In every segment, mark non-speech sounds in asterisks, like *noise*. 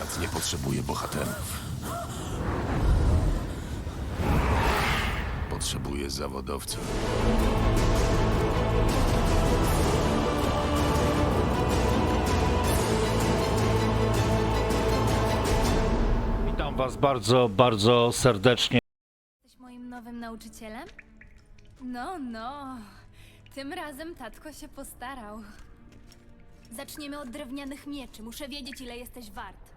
Świat nie potrzebuje bohaterów. Potrzebuje zawodowców. Witam was bardzo, bardzo serdecznie. Jesteś moim nowym nauczycielem? No, no. Tym razem tatko się postarał. Zaczniemy od drewnianych mieczy. Muszę wiedzieć, ile jesteś wart.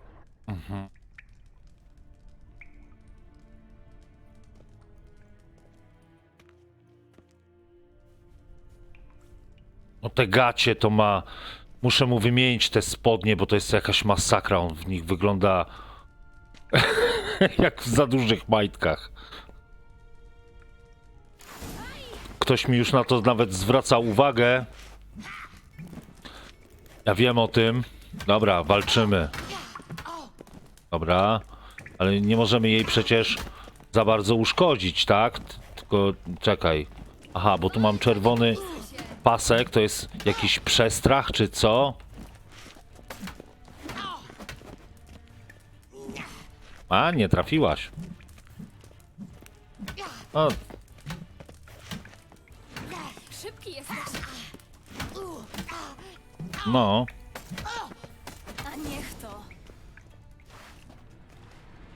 No te gacie to ma... Muszę mu wymienić te spodnie, bo to jest jakaś masakra. On w nich wygląda *laughs* jak w za dużych majtkach. Ktoś mi już na to nawet zwraca uwagę. Ja wiem o tym. Dobra, walczymy. Dobra, ale nie możemy jej przecież za bardzo uszkodzić, tak? Tylko czekaj. Aha, bo tu mam czerwony pasek, to jest jakiś przestrach czy co? A, nie trafiłaś. O, no,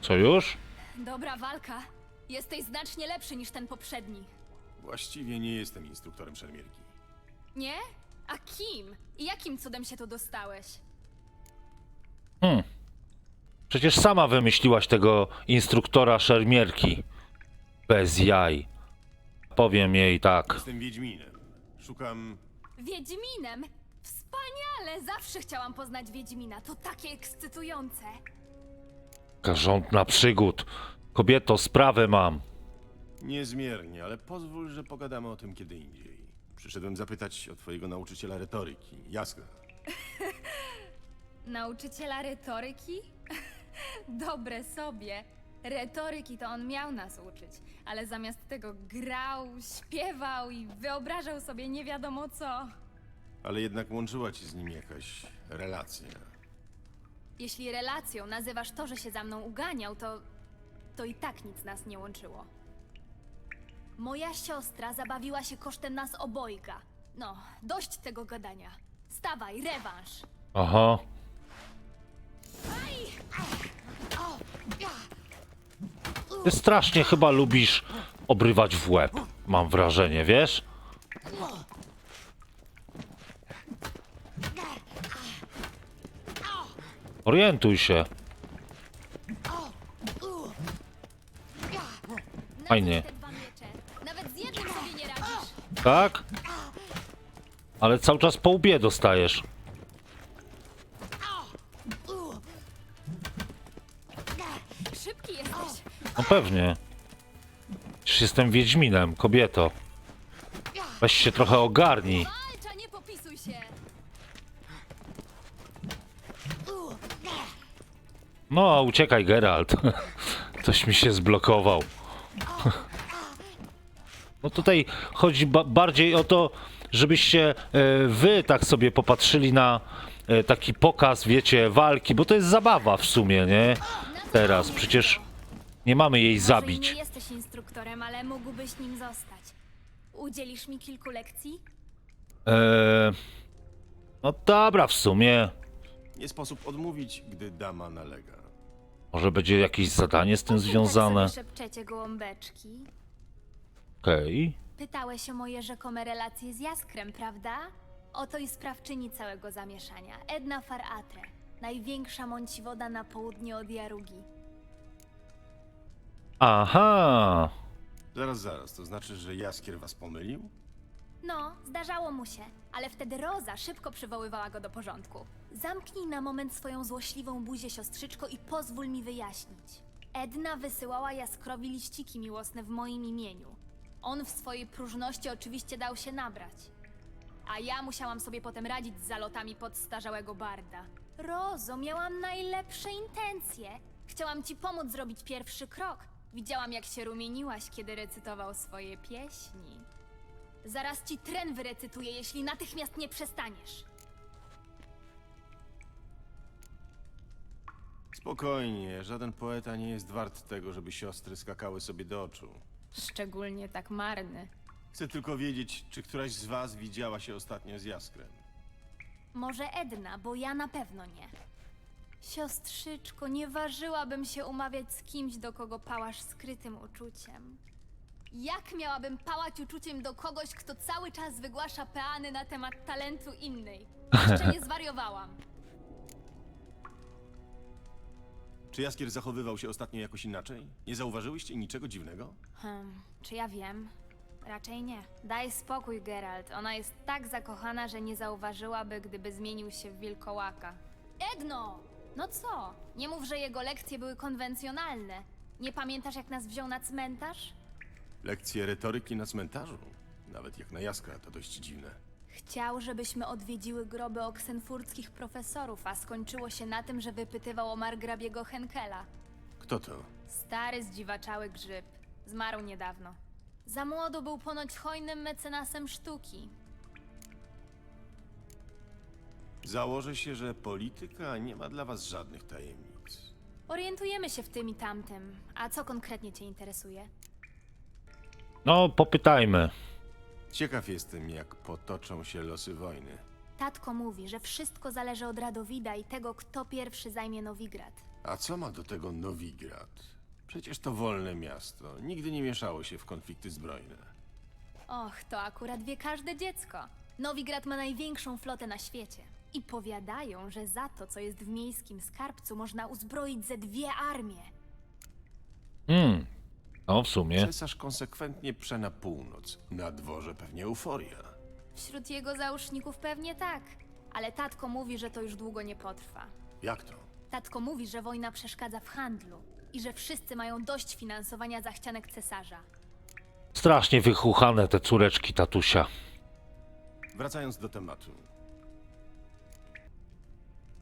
co już? Dobra walka. Jesteś znacznie lepszy niż ten poprzedni. Właściwie nie jestem instruktorem szermierki. Nie? A kim? I jakim cudem się tu dostałeś? Hmm. Przecież sama wymyśliłaś tego instruktora szermierki. Bez jaj. Powiem jej tak. Jestem Wiedźminem. Szukam... Wiedźminem? Wspaniale! Zawsze chciałam poznać Wiedźmina. To takie ekscytujące. Taka rządna przygód. Kobieto, sprawę mam. Niezmiernie, ale pozwól, że pogadamy o tym kiedy indziej. Przyszedłem zapytać o twojego nauczyciela retoryki, Jaska. *laughs* Nauczyciela retoryki? *laughs* Dobre sobie. Retoryki to on miał nas uczyć, ale zamiast tego grał, śpiewał i wyobrażał sobie nie wiadomo co. Ale jednak łączyła ci z nim jakaś relacja. Jeśli relacją nazywasz to, że się za mną uganiał, to. to i tak nic nas nie łączyło. Moja siostra zabawiła się kosztem nas obojga. No, dość tego gadania. Stawaj, rewanż! Aha. Ty strasznie chyba lubisz obrywać w łeb. Mam wrażenie, wiesz? Orientuj się. Fajnie. Tak? Ale cały czas po łbie dostajesz. Szybki jesteś. No pewnie. Przecież jestem Wiedźminem, kobieto. Weź się trochę ogarnij. Walcz, nie popisuj się. No, uciekaj, Geralt. *laughs* Coś mi się zblokował. *laughs* No tutaj chodzi ba bardziej o to, żebyście e, wy tak sobie popatrzyli na e, taki pokaz, wiecie, walki, bo to jest zabawa w sumie, nie? Teraz przecież nie mamy jej Może i zabić. nie jesteś instruktorem, ale mógłbyś nim zostać. Udzielisz mi kilku lekcji? E, no dobra, w sumie. Nie sposób odmówić, gdy dama nalega. Może będzie jakieś zadanie z tym związane. Tak sobie szepczecie gołąbeczki. Okej. Pytałeś o moje rzekome relacje z Jaskrem, prawda? Oto i sprawczyni całego zamieszania. Edna Faratre. Największa mąciwoda na południe od Jarugi. Aha. Zaraz, zaraz, to znaczy, że Jaskier was pomylił? No, zdarzało mu się, ale wtedy Roza szybko przywoływała go do porządku. Zamknij na moment swoją złośliwą buzię, siostrzyczko, i pozwól mi wyjaśnić. Edna wysyłała Jaskrowi liściki miłosne w moim imieniu. On w swojej próżności oczywiście dał się nabrać. A ja musiałam sobie potem radzić z zalotami podstarzałego barda. Rozo, miałam najlepsze intencje. Chciałam ci pomóc zrobić pierwszy krok. Widziałam, jak się rumieniłaś, kiedy recytował swoje pieśni. Zaraz ci tren wyrecytuję, jeśli natychmiast nie przestaniesz. Spokojnie, żaden poeta nie jest wart tego, żeby siostry skakały sobie do oczu. Szczególnie tak marny. Chcę tylko wiedzieć, czy któraś z was widziała się ostatnio z Jaskrem. Może Edna, bo ja na pewno nie. Siostrzyczko, nie ważyłabym się umawiać z kimś, do kogo pałasz skrytym uczuciem. Jak miałabym pałać uczuciem do kogoś, kto cały czas wygłasza peany na temat talentu innej? Jeszcze nie *laughs* zwariowałam. Czy Jaskier zachowywał się ostatnio jakoś inaczej? Nie zauważyłyście niczego dziwnego? Hmm, czy ja wiem? Raczej nie. Daj spokój, Geralt. Ona jest tak zakochana, że nie zauważyłaby, gdyby zmienił się w wilkołaka. Edno! No co? Nie mów, że jego lekcje były konwencjonalne. Nie pamiętasz, jak nas wziął na cmentarz? Lekcje retoryki na cmentarzu? Nawet jak na Jaskra, to dość dziwne. Chciał, żebyśmy odwiedziły groby oksenfurckich profesorów, a skończyło się na tym, że wypytywał o margrabiego Henkela. Kto to? Stary, zdziwaczały grzyb. Zmarł niedawno. Za młodu był ponoć hojnym mecenasem sztuki. Założę się, że polityka nie ma dla was żadnych tajemnic. Orientujemy się w tym i tamtym. A co konkretnie Cię interesuje? No, popytajmy. Ciekaw jestem, jak potoczą się losy wojny. Tatko mówi, że wszystko zależy od Radowida i tego, kto pierwszy zajmie Nowigrad. A co ma do tego Nowigrad? Przecież to wolne miasto. Nigdy nie mieszało się w konflikty zbrojne. Och, to akurat wie każde dziecko. Nowigrad ma największą flotę na świecie. I powiadają, że za to, co jest w miejskim skarbcu, można uzbroić ze dwie armie. Hmm. No, w sumie. Cesarz konsekwentnie prze na północ. Na dworze pewnie euforia. Wśród jego załóżników pewnie tak. Ale tatko mówi, że to już długo nie potrwa. Jak to? Tatko mówi, że wojna przeszkadza w handlu i że wszyscy mają dość finansowania zachcianek cesarza. Strasznie wychuchane te córeczki tatusia. Wracając do tematu.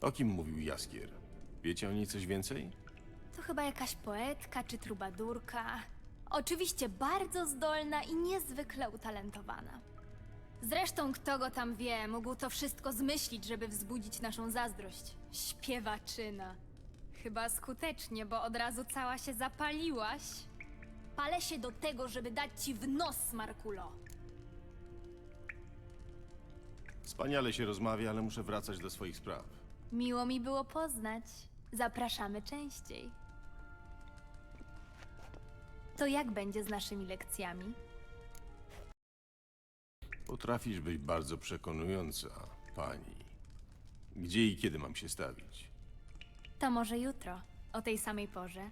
O kim mówił Jaskier? Wiecie o niej coś więcej? To chyba jakaś poetka czy trubadurka. Oczywiście bardzo zdolna i niezwykle utalentowana. Zresztą, kto go tam wie, mógł to wszystko zmyślić, żeby wzbudzić naszą zazdrość. Śpiewaczyna. Chyba skutecznie, bo od razu cała się zapaliłaś. Palę się do tego, żeby dać ci w nos, Markulo. Wspaniale się rozmawia, ale muszę wracać do swoich spraw. Miło mi było poznać. Zapraszamy częściej. To jak będzie z naszymi lekcjami? Potrafisz być bardzo przekonująca, pani. Gdzie i kiedy mam się stawić? To może jutro, o tej samej porze.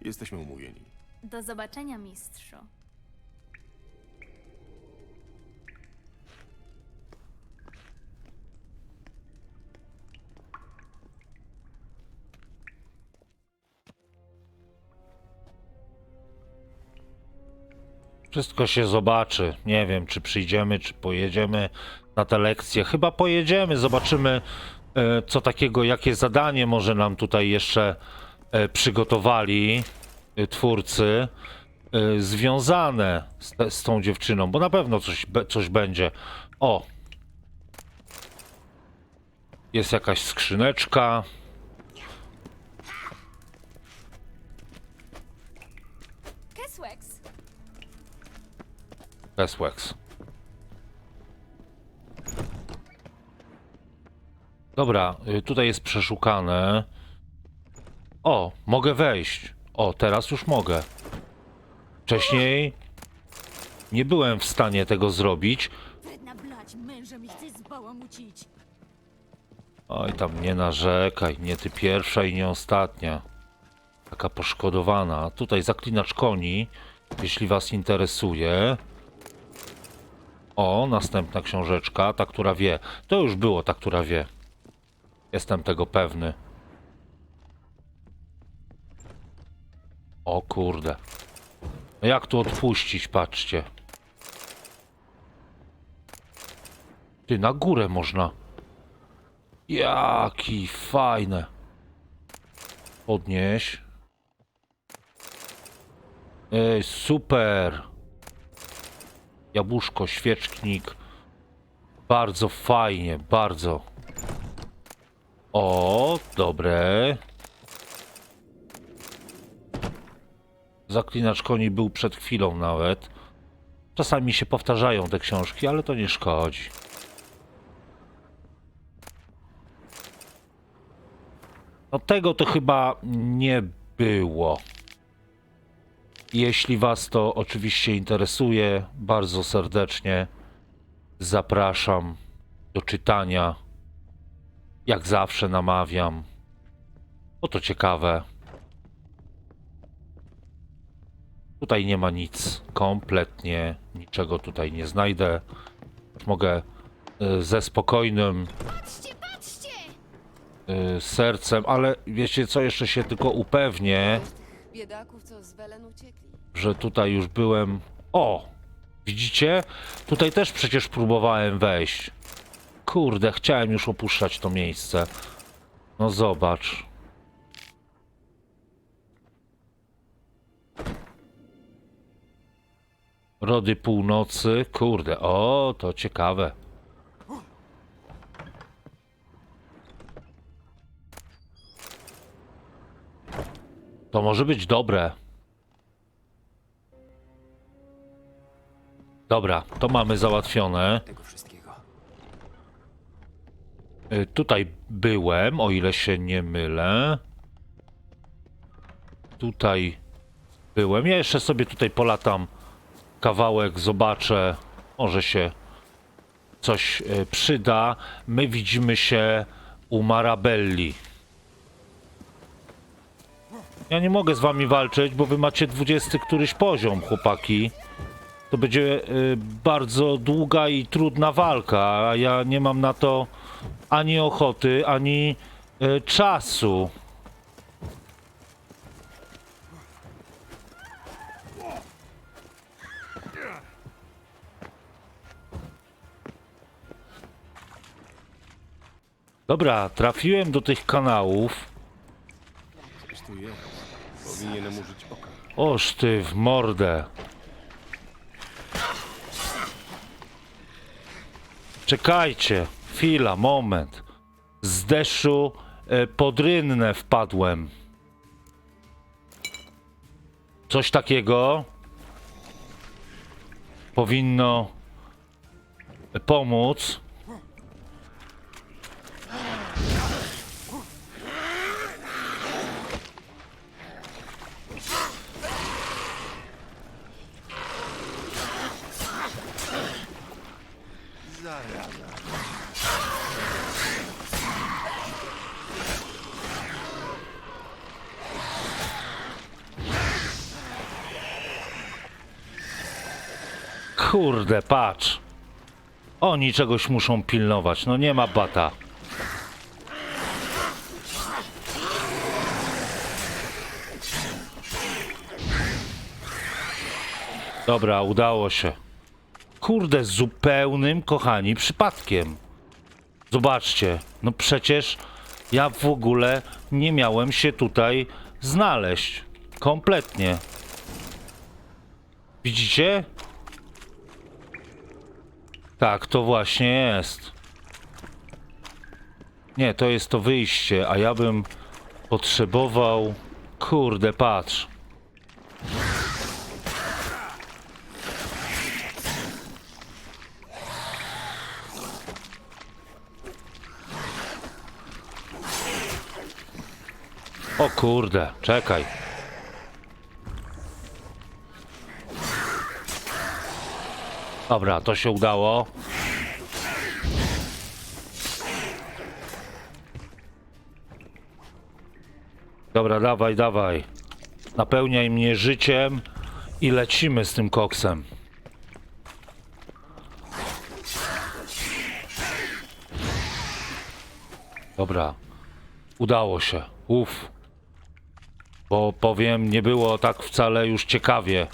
Jesteśmy umówieni. Do zobaczenia, mistrzu. Wszystko się zobaczy. Nie wiem, czy przyjdziemy, czy pojedziemy na te lekcje. Chyba pojedziemy, zobaczymy, e, co takiego, jakie zadanie może nam tutaj jeszcze e, przygotowali e, twórcy związane z, z tą dziewczyną, bo na pewno coś, coś będzie. O! Jest jakaś skrzyneczka. Peswex. Dobra, y, tutaj jest przeszukane. O, mogę wejść. O, teraz już mogę. Wcześniej nie byłem w stanie tego zrobić. Blać, chce. Oj, tam nie narzekaj, nie ty pierwsza i nie ostatnia. Taka poszkodowana. Tutaj zaklinacz koni, jeśli was interesuje. O, następna książeczka, ta, która wie. To już było ta, która wie. Jestem tego pewny. O kurde. Jak tu odpuścić, patrzcie. Ty, na górę można. Jaki fajne. Podnieś. Ej, super. Jabłuszko, świecznik. Bardzo fajnie, bardzo. O, dobre. Zaklinacz koni był przed chwilą nawet. Czasami się powtarzają te książki, ale to nie szkodzi. No tego to chyba nie było. Jeśli Was to oczywiście interesuje, bardzo serdecznie zapraszam do czytania. Jak zawsze namawiam, bo to ciekawe. Tutaj nie ma nic, kompletnie niczego tutaj nie znajdę. Mogę y, ze spokojnym Patrzcie, patrzcie! y, sercem, ale wiecie co, jeszcze się tylko upewnię, Biedaków, co z Welen uciekli. Że tutaj już byłem. O! Widzicie? Tutaj też przecież próbowałem wejść. Kurde, chciałem już opuszczać to miejsce. No zobacz. Rody północy. Kurde, o, to ciekawe. To może być dobre. Dobra, to mamy załatwione. tego wszystkiego. Y, Tutaj byłem, o ile się nie mylę. Tutaj byłem. Ja jeszcze sobie tutaj polatam kawałek, zobaczę. Może się coś y, przyda. My widzimy się u Marabelli. Ja nie mogę z wami walczyć, bo wy macie 20 któryś poziom, chłopaki. To będzie y, bardzo długa i trudna walka, a ja nie mam na to ani ochoty, ani y, czasu. Dobra, trafiłem do tych kanałów. Powinienem użyć oka. Oż ty w mordę. Czekajcie, chwila, moment. Z deszczu e, pod rynnę wpadłem. Coś takiego powinno pomóc. Kurde, patrz. Oni czegoś muszą pilnować. No nie ma bata. Dobra, udało się. Kurde, zupełnym, kochani, przypadkiem. Zobaczcie, no przecież ja w ogóle nie miałem się tutaj znaleźć. Kompletnie. Widzicie? Tak, to właśnie jest. Nie, to jest to wyjście, a ja bym potrzebował. Kurde, patrz. O kurde, czekaj. Dobra, to się udało. Dobra, dawaj, dawaj. Napełniaj mnie życiem i lecimy z tym koksem. Dobra, udało się. Uff. Bo powiem, nie było tak wcale już ciekawie.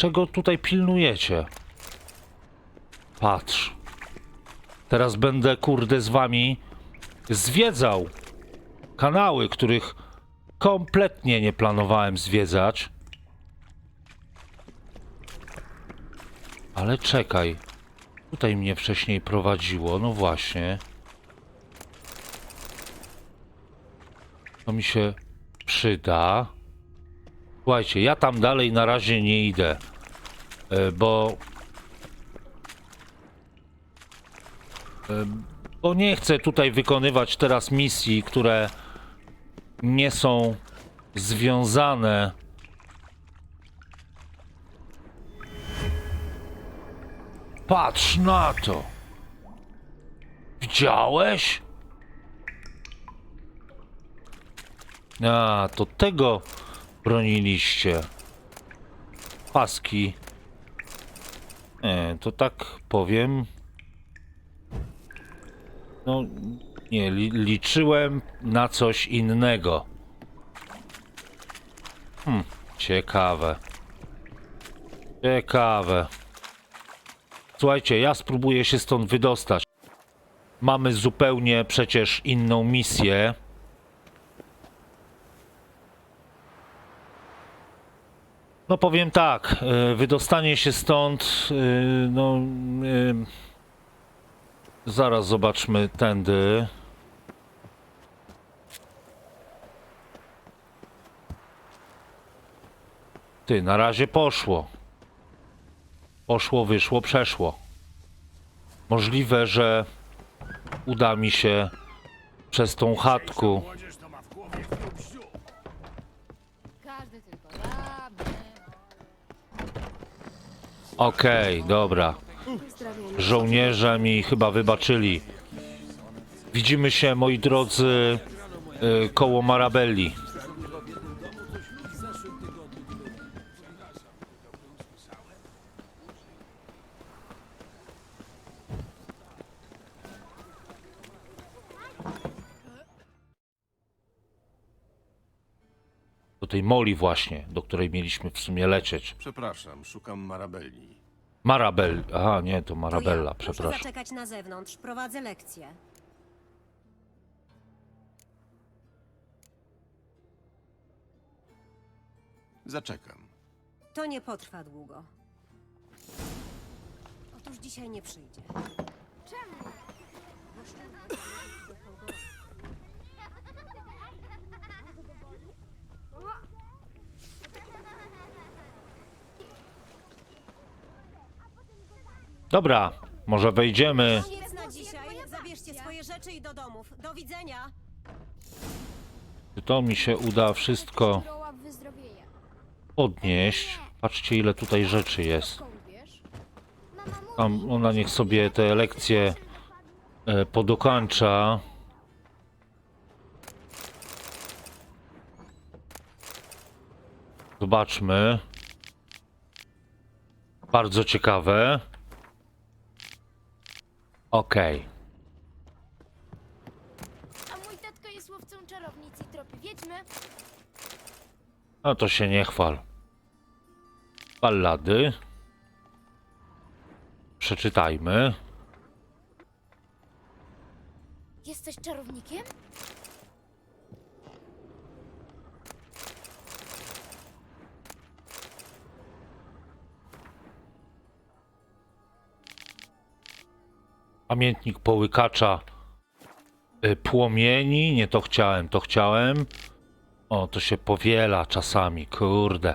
Czego tutaj pilnujecie? Patrz. Teraz będę, kurde, z wami zwiedzał kanały, których kompletnie nie planowałem zwiedzać. Ale czekaj. Tutaj mnie wcześniej prowadziło, no właśnie. To mi się przyda. Słuchajcie, ja tam dalej na razie nie idę, bo e, bo nie chcę tutaj wykonywać teraz misji, które nie są związane Patrz na to. Widziałeś? A, to tego broniliście. Paski. Nie, to tak powiem. No, nie, li, liczyłem na coś innego. Hmm, ciekawe. Ciekawe. Słuchajcie, ja spróbuję się stąd wydostać. Mamy zupełnie przecież inną misję. No powiem tak, y, wydostanie się stąd, y, no y, zaraz zobaczmy tędy. Ty, na razie poszło. Poszło, wyszło, przeszło. Możliwe, że uda mi się przez tą chatku. Okej, dobra. Żołnierze mi chyba wybaczyli. Widzimy się, moi drodzy, y, koło Marabelli. Do tej Moli właśnie, do której mieliśmy w sumie lecieć. Przepraszam, szukam Marabelli. Marabel. Aha, nie, to To Marabella, ja. Proszę przepraszam. zaczekać na zewnątrz. Prowadzę lekcję. Zaczekam. To nie potrwa długo. Otóż dzisiaj nie przyjdzie. Dobra, może wejdziemy. Koniec na dzisiaj. Zabierzcie swoje rzeczy i do domów. Do widzenia. Czy to mi się uda wszystko Roła podnieść? Patrzcie, ile tutaj rzeczy jest. Skąd wiesz? Mama mówi, Tam ona niech sobie te lekcje e, podokańcza. Zobaczmy. Bardzo ciekawe. Okej. a mój tatka jest łowcą czarownic i tropi wiedźmy. No to się nie chwal. Ballady. Przeczytajmy. Jesteś czarownikiem? Pamiętnik połykacza y, płomieni. Nie to chciałem, to chciałem. O, to się powiela czasami, kurde.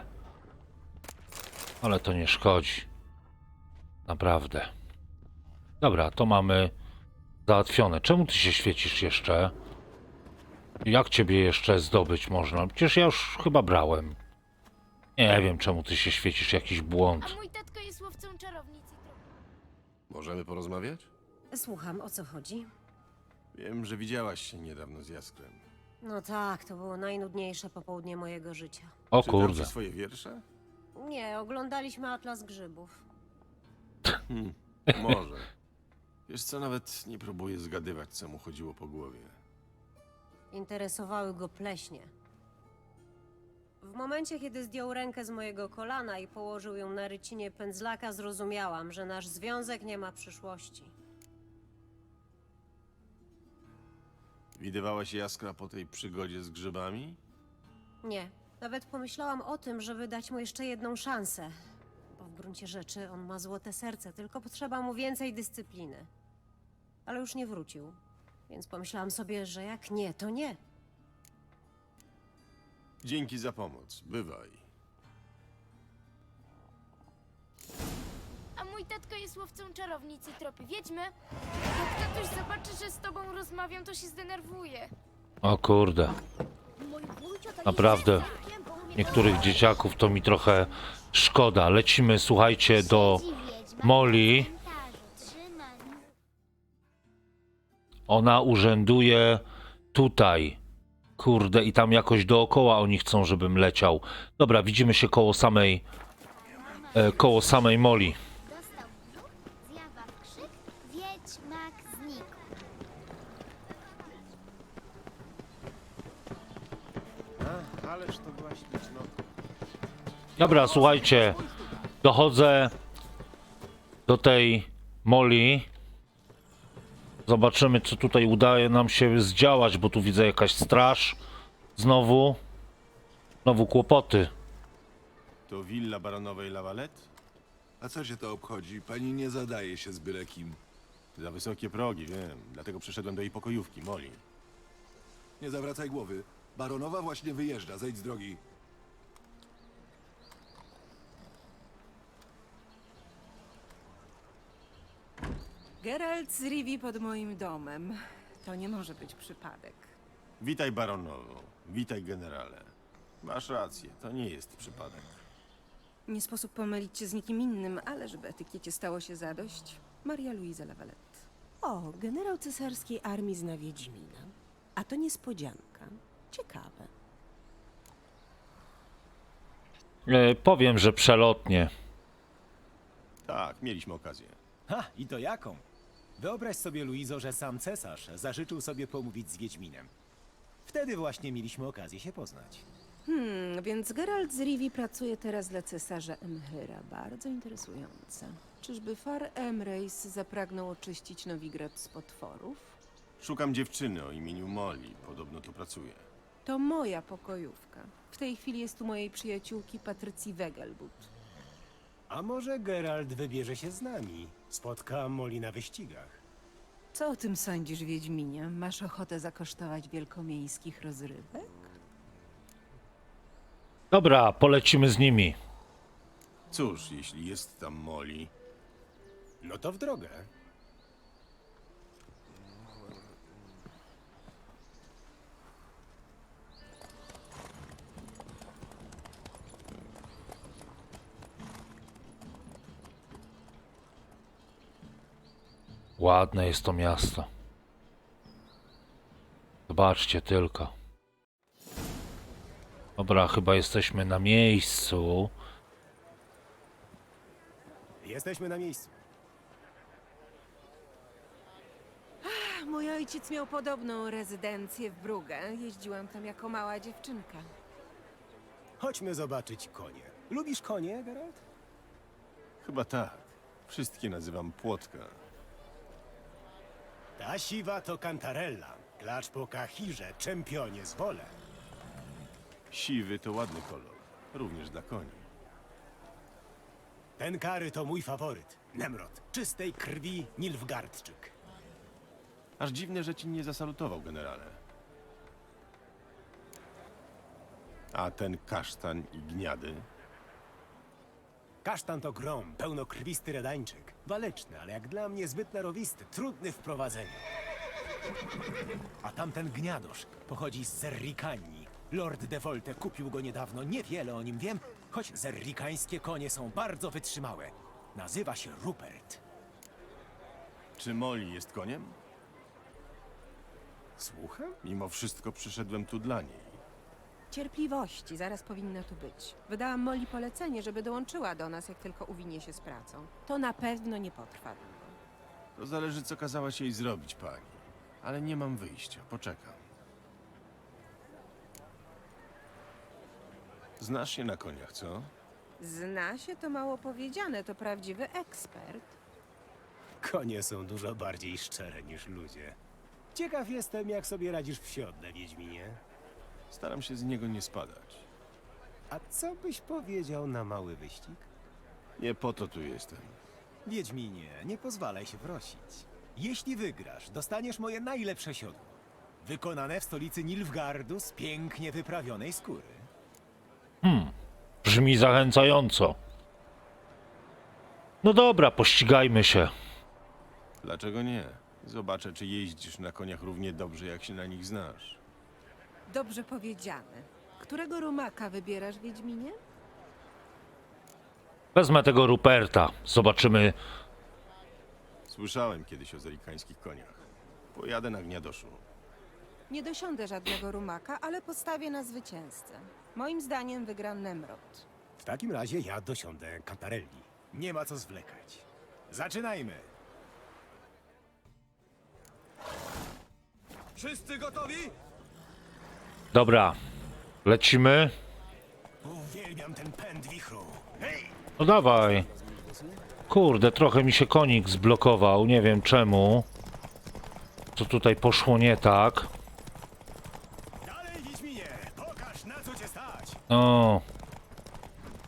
Ale to nie szkodzi. Naprawdę. Dobra, to mamy załatwione. Czemu ty się świecisz jeszcze? Jak ciebie jeszcze zdobyć można? Przecież ja już chyba brałem. Nie wiem, czemu ty się świecisz, jakiś błąd. A mój tatka jest łowcą czarownic i tropi. Możemy porozmawiać? Słucham, o co chodzi? Wiem, że widziałaś się niedawno z Jaskrem. No tak, to było najnudniejsze popołudnie mojego życia. O Czytał kurde. ci swoje wiersze? Nie, oglądaliśmy Atlas Grzybów. Może. Wiesz co, nawet nie próbuję zgadywać, co mu chodziło po głowie. Interesowały go pleśnie. W momencie, kiedy zdjął rękę z mojego kolana i położył ją na rycinie pędzlaka, zrozumiałam, że nasz związek nie ma przyszłości. Widywałaś Jaskra po tej przygodzie z grzybami? Nie, nawet pomyślałam o tym, żeby dać mu jeszcze jedną szansę. Bo w gruncie rzeczy on ma złote serce, tylko potrzeba mu więcej dyscypliny. Ale już nie wrócił, więc pomyślałam sobie, że jak nie, to nie. Dzięki za pomoc. Bywaj. A mój tatka jest łowcą czarownicy tropy wiedźmy. Jak zobaczy, że z tobą rozmawiam, to się zdenerwuje. O kurde. Naprawdę. Niektórych dzieciaków to mi trochę szkoda. Lecimy, słuchajcie, do Molly. Ona urzęduje tutaj. Kurde, i tam jakoś dookoła oni chcą, żebym leciał. Dobra, widzimy się koło samej. E, koło samej Moli. Dobra, słuchajcie. Dochodzę do tej Moli. Zobaczymy, co tutaj udaje nam się zdziałać, bo tu widzę jakaś straż. Znowu. Znowu kłopoty. To willa baronowej Lavalette? A co cię to obchodzi? Pani nie zadaje się z byle kim. Za wysokie progi, wiem. Dlatego przyszedłem do jej pokojówki, Molly. Nie zawracaj głowy. Baronowa właśnie wyjeżdża, zejdź z drogi. Geralt z Rivi pod moim domem. To nie może być przypadek. Witaj, baronowo. Witaj, generale. Masz rację, to nie jest przypadek. Nie sposób pomylić cię z nikim innym, ale żeby etykiecie stało się zadość, Maria Luisa Lavalette. O, generał cesarskiej armii zna Wiedźmina. A to niespodzianka. Ciekawe. E, powiem, że przelotnie. Tak, mieliśmy okazję. Ha, i to jaką? Wyobraź sobie, Luizo, że sam cesarz zażyczył sobie pomówić z Wiedźminem. Wtedy właśnie mieliśmy okazję się poznać. Hmm, więc Geralt z Rivi pracuje teraz dla cesarza Emhyra. Bardzo interesujące. Czyżby Far Emrejs zapragnął oczyścić Nowigrad z potworów? Szukam dziewczyny o imieniu Molly. Podobno tu pracuje. To moja pokojówka. W tej chwili jest tu mojej przyjaciółki Patrycji Wegelbud. A może Geralt wybierze się z nami? Spotka Moli na wyścigach. Co o tym sądzisz, Wiedźminie? Masz ochotę zakosztować wielkomiejskich rozrywek? Dobra, polecimy z nimi. Cóż, jeśli jest tam Molly, No to w drogę. Ładne jest to miasto. Zobaczcie tylko. Dobra, chyba jesteśmy na miejscu. Jesteśmy na miejscu. Mój ojciec miał podobną rezydencję w Brugge. Jeździłam tam jako mała dziewczynka. Chodźmy zobaczyć konie. Lubisz konie, Geralt? chyba tak. Wszystkie nazywam Płotka. Ta siwa to Cantarella. Klacz po Kahirze, czempionie z wolę. Siwy to ładny kolor. Również dla koni. Ten kary to mój faworyt. Nemrod, czystej krwi Nilfgaardczyk. Aż dziwne, że ci nie zasalutował, generale. A ten kasztan i gniady? Kasztan to grom, pełnokrwisty redańczyk. Waleczny, ale jak dla mnie zbyt narowisty, trudny w prowadzeniu. A tamten gniadosz pochodzi z Zerrikanii. Lord de Volte kupił go niedawno, niewiele o nim wiem, choć zerrikańskie konie są bardzo wytrzymałe. Nazywa się Rupert. Czy Molly jest koniem? Słucham? Mimo wszystko przyszedłem tu dla niej. Cierpliwości, zaraz powinna tu być. Wydałam Molly polecenie, żeby dołączyła do nas, jak tylko uwinie się z pracą. To na pewno nie potrwa długo. To zależy, co kazałaś jej zrobić, pani. Ale nie mam wyjścia, poczekam. Znasz się na koniach, co? Zna się to mało powiedziane, to prawdziwy ekspert. Konie są dużo bardziej szczere niż ludzie. Ciekaw jestem, jak sobie radzisz w siodle, Wiedźminie. Staram się z niego nie spadać. A co byś powiedział na mały wyścig? Nie po to tu jestem. Wiedźminie, nie pozwalaj się prosić. Jeśli wygrasz, dostaniesz moje najlepsze siodło. Wykonane w stolicy Nilfgardu z pięknie wyprawionej skóry. Brzmi zachęcająco. No dobra, pościgajmy się. Dlaczego nie? Zobaczę, czy jeździsz na koniach równie dobrze, jak się na nich znasz. Dobrze powiedziane. Którego rumaka wybierasz, Wiedźminie? Wezmę tego Ruperta. Zobaczymy. Słyszałem kiedyś o zerikańskich koniach. Pojadę na gniadoszu. Nie dosiądę żadnego rumaka, ale postawię na zwycięzcę. Moim zdaniem wygra Nemrod. W takim razie ja dosiądę Cantarelli. Nie ma co zwlekać. Zaczynajmy! Wszyscy gotowi? Dobra, lecimy. Uwielbiam ten pęd wichru. Hej! No dawaj. Kurde, trochę mi się konik zblokował. Nie wiem czemu. Co tutaj poszło nie tak. Dalej, Wiedźminie! Pokaż, na co cię stać! O.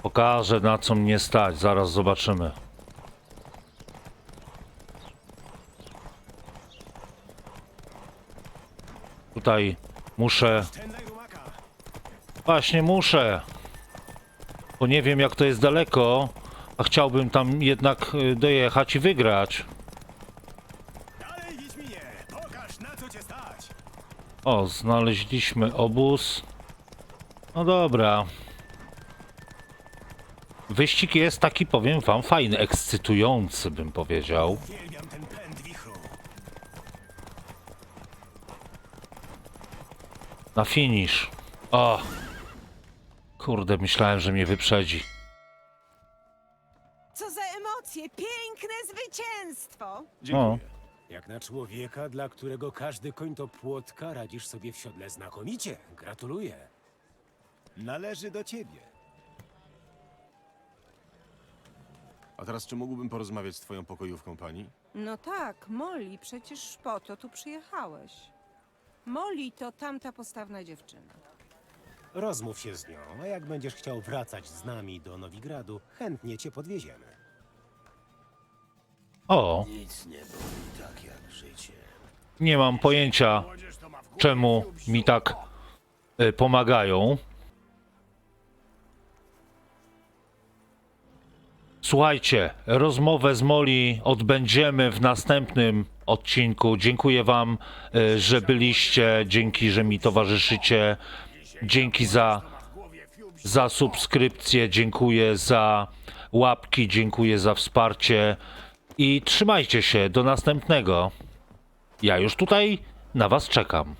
Pokażę na co mnie stać. Zaraz zobaczymy. Tutaj muszę. Właśnie muszę. Bo nie wiem jak to jest daleko. A chciałbym tam jednak y, dojechać i wygrać. O, znaleźliśmy obóz. No dobra. Wyścig jest taki, powiem wam, fajny, ekscytujący, bym powiedział. Na finish. O! Kurde, myślałem, że mnie wyprzedzi. Co za emocje! Piękne zwycięstwo! Dziękuję. Jak na człowieka, dla którego każdy koń to płotka, radzisz sobie w siodle znakomicie. Gratuluję. Należy do ciebie. A teraz czy mógłbym porozmawiać z twoją pokojówką, pani? No tak, Molly, przecież po to tu przyjechałeś. Molly to tamta postawna dziewczyna. Rozmów się z nią, a jak będziesz chciał wracać z nami do Nowigradu, chętnie cię podwieziemy. O! Nie mam pojęcia, czemu mi tak y, pomagają. Słuchajcie, rozmowę z Moli odbędziemy w następnym odcinku. Dziękuję Wam, y, że byliście, dzięki, że mi towarzyszycie. Dzięki za, za subskrypcję, dziękuję za łapki, dziękuję za wsparcie i trzymajcie się do następnego. Ja już tutaj na Was czekam.